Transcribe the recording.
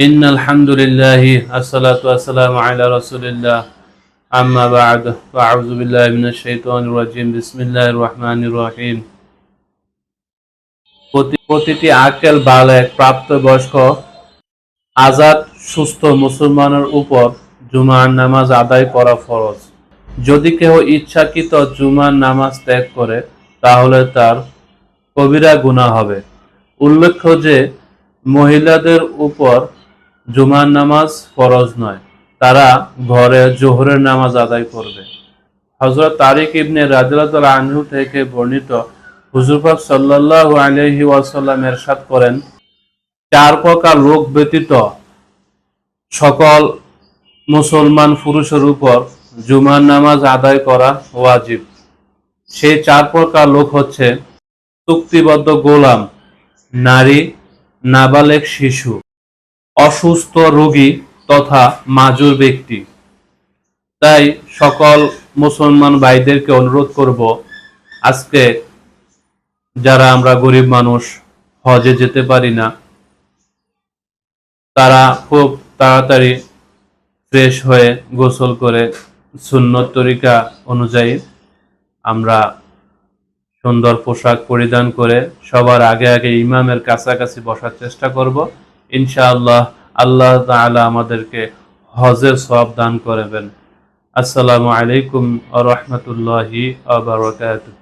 إن الحمد لله الصلاة والسلام على رسول الله أما بعد فأعوذ بالله من الشيطان الرجيم بسم الله الرحمن الرحيم প্রতি- প্রতিটি আকেল বালেক প্রাপ্তবয়স্ক আজাদ সুস্থ মুসলমানের উপর জুমার নামাজ আদায় করা ফরজ যদি কেউ ইচ্ছাকৃত জুমার নামাজ ত্যাগ করে তাহলে তার কবিরা গুনাহ হবে উল্লেখ্য যে মহিলাদের উপর জুমার নামাজ ফরজ নয়, তারা ঘরে জোহরের নামাজ আদায় করবে। হজরত তারিক ইবনে রাজিয়াল আনহু থেকে বর্ণিত হুজুরপাক সাল্লাল্লাহু আলাইহি ওয়াসাল্লাম এরশাদ করেন, চার প্রকার লোক ব্যতীত সকল মুসলমান পুরুষের উপর জুমার নামাজ আদায় করা ওয়াজিব। সেই চার প্রকার লোক হচ্ছে চুক্তিবদ্ধ গোলাম, নারী, নাবালেক শিশু। অসুস্থ রোগী তথা মাজুর ব্যক্তি। তাই সকল মুসলমান ভাইদেরকে অনুরোধ করব, আজকে যারা আমরা গরিব মানুষ, হজে যেতে পারি না, তারা খুব তাড়াতাড়ি ফ্রেশ হয়ে গোসল করে সুন্নত তরিকা অনুযায়ী আমরা সুন্দর পোশাক পরিধান করে সবার আগে আগে ইমামের কাছাকাছি বসার চেষ্টা করব। ইনশাআল্লাহ আল্লাহ তালা আমাদেরকে হজের সব দান করবেন। আসসালামু আলাইকুম আ রহমতুল্লাহি ওয়া বারাকাতুহু।